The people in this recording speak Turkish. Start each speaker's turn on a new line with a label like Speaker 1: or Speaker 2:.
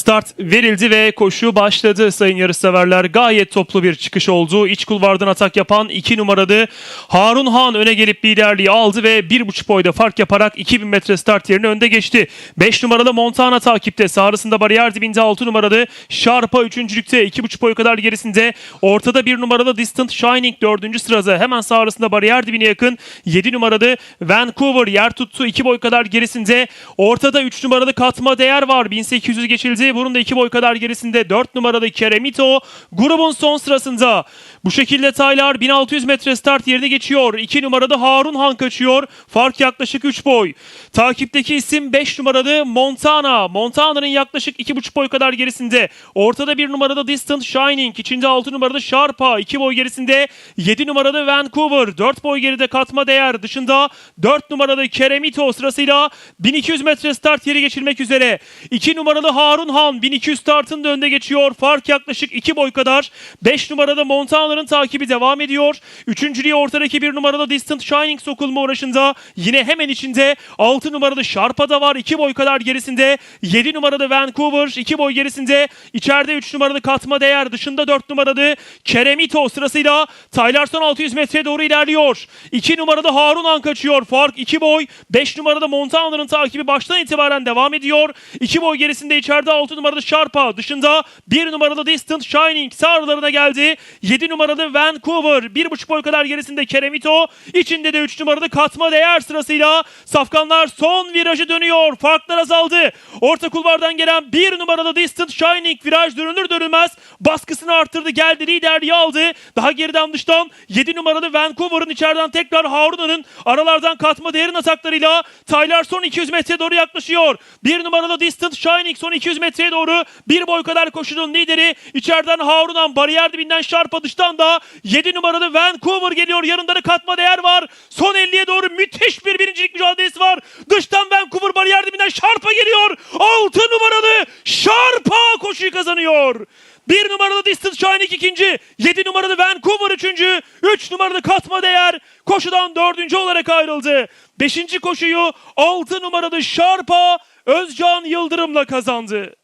Speaker 1: Start verildi ve koşu başladı sayın yarışseverler. Gayet toplu bir çıkış oldu. İç kulvardan atak yapan 2 numaralı Harun Han öne gelip liderliği aldı ve 1,5 boyda fark yaparak 2000 metre start yerine önde geçti. 5 numaralı Montana takipte. Sağrısında bariyer dibinde 6 numaralı Sharpa 3.lükte 2,5 boy kadar gerisinde. Ortada 1 numaralı Distant Shining 4. sırada. Hemen sağrısında bariyer dibine yakın 7 numaralı Vancouver yer tuttu 2 boy kadar gerisinde. Ortada 3 numaralı Katma Değer var. 1800 geçildi. Bunun da 2 boy kadar gerisinde 4 numaralı Keremito grubun son sırasında. Bu şekilde Taylar 1600 metre start yerine geçiyor. 2 numaralı Harun Han kaçıyor. Fark yaklaşık 3 boy. Takipteki isim 5 numaralı Montana. Montana'nın yaklaşık 2,5 boy kadar gerisinde. Ortada 1 numaralı Distant Shining. içinde 6 numaralı Sharpa. 2 boy gerisinde 7 numaralı Vancouver. 4 boy geride katma değer. Dışında 4 numaralı Keremito sırasıyla 1200 metre start yeri geçilmek üzere. 2 numaralı Harun Han 1200 startın da önde geçiyor. Fark yaklaşık 2 boy kadar. 5 numaralı Montana'nın takibi devam ediyor. Üçüncülüğe ortadaki 1 numaralı Distant Shining sokulma uğraşında. Yine hemen içinde 6 numaralı Sharpa da var. 2 boy kadar gerisinde. 7 numaralı Vancouver 2 boy gerisinde. İçeride 3 numaralı Katma Değer. Dışında 4 numaralı Keremito sırasıyla Tyler son 600 metreye doğru ilerliyor. 2 numaralı Harun Han kaçıyor. Fark 2 boy. 5 numaralı Montana'nın takibi baştan itibaren devam ediyor. 2 boy gerisinde içeride 6 numaralı Sharpa. Dışında 1 numaralı Distant Shining sağlarına geldi. 7 numaralı Vancouver. 1,5 boy kadar gerisinde Keremito. İçinde de 3 numaralı Katma Değer sırasıyla Safkanlar son virajı dönüyor. Farklar azaldı. Orta kulvardan gelen 1 numaralı Distant Shining viraj dönülür dönülmez baskısını arttırdı. Geldi liderliği aldı. Daha geriden dıştan 7 numaralı Vancouver'ın içeriden tekrar Haruna'nın aralardan katma değerin ataklarıyla Tyler son 200 metreye doğru yaklaşıyor. 1 numaralı Distant Shining son 200 metreye doğru bir boy kadar koşunun lideri. İçeriden Harun'an bariyer dibinden Şarpa dıştan da 7 numaralı Vancouver geliyor. Yanında da katma değer var. Son 50'ye doğru müthiş bir birincilik mücadelesi var. Dıştan Vancouver bariyer dibinden Şarpa geliyor. 6 numaralı Şarpa koşuyu kazanıyor. 1 numaralı Distant Shining ikinci. 7 numaralı Vancouver üçüncü. 3 numaralı Katma Değer koşudan dördüncü olarak ayrıldı. Beşinci koşuyu 6 numaralı Şarpa Özcan Yıldırım'la kazandı.